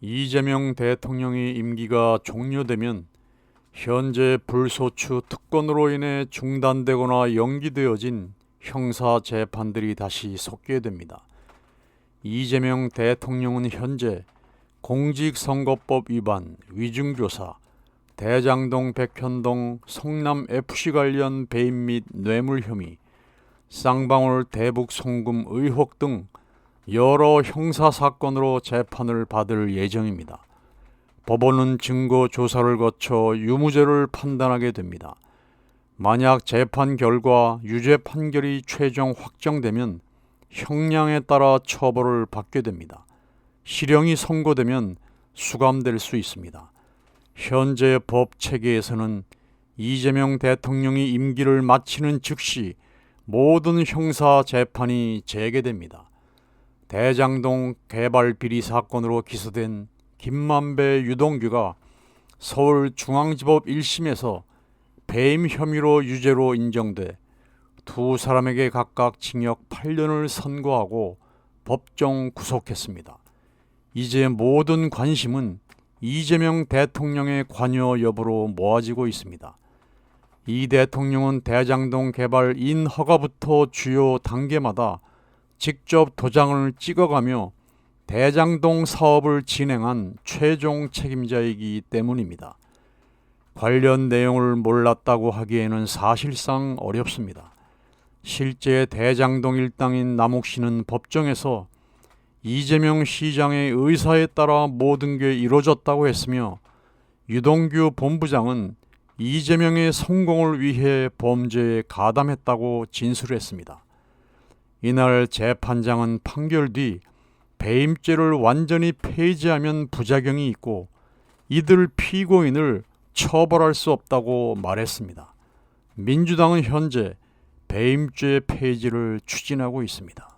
이재명 대통령의 임기가 종료되면 현재 불소추 특권으로 인해 중단되거나 연기되어진 형사 재판들이 다시 섞게 됩니다. 이재명 대통령은 현재 공직선거법 위반, 위중교사, 대장동 백현동 성남 FC 관련 배임 및 뇌물 혐의, 쌍방울 대북 송금 의혹 등 여러 형사 사건으로 재판을 받을 예정입니다. 법원은 증거 조사를 거쳐 유무죄를 판단하게 됩니다. 만약 재판 결과 유죄 판결이 최종 확정되면 형량에 따라 처벌을 받게 됩니다. 실형이 선고되면 수감될 수 있습니다. 현재 법 체계에서는 이재명 대통령이 임기를 마치는 즉시 모든 형사 재판이 재개됩니다. 대장동 개발 비리 사건으로 기소된 김만배 유동규가 서울중앙지법 1심에서 배임 혐의로 유죄로 인정돼 두 사람에게 각각 징역 8년을 선고하고 법정 구속했습니다. 이제 모든 관심은 이재명 대통령의 관여 여부로 모아지고 있습니다. 이 대통령은 대장동 개발 인허가부터 주요 단계마다 직접 도장을 찍어가며 대장동 사업을 진행한 최종 책임자이기 때문입니다. 관련 내용을 몰랐다고 하기에는 사실상 어렵습니다. 실제 대장동 일당인 남욱 씨는 법정에서 이재명 시장의 의사에 따라 모든 게 이루어졌다고 했으며 유동규 본부장은 이재명의 성공을 위해 범죄에 가담했다고 진술했습니다. 이날 재판장은 판결 뒤 배임죄를 완전히 폐지하면 부작용이 있고 이들 피고인을 처벌할 수 없다고 말했습니다. 민주당은 현재 배임죄 폐지를 추진하고 있습니다.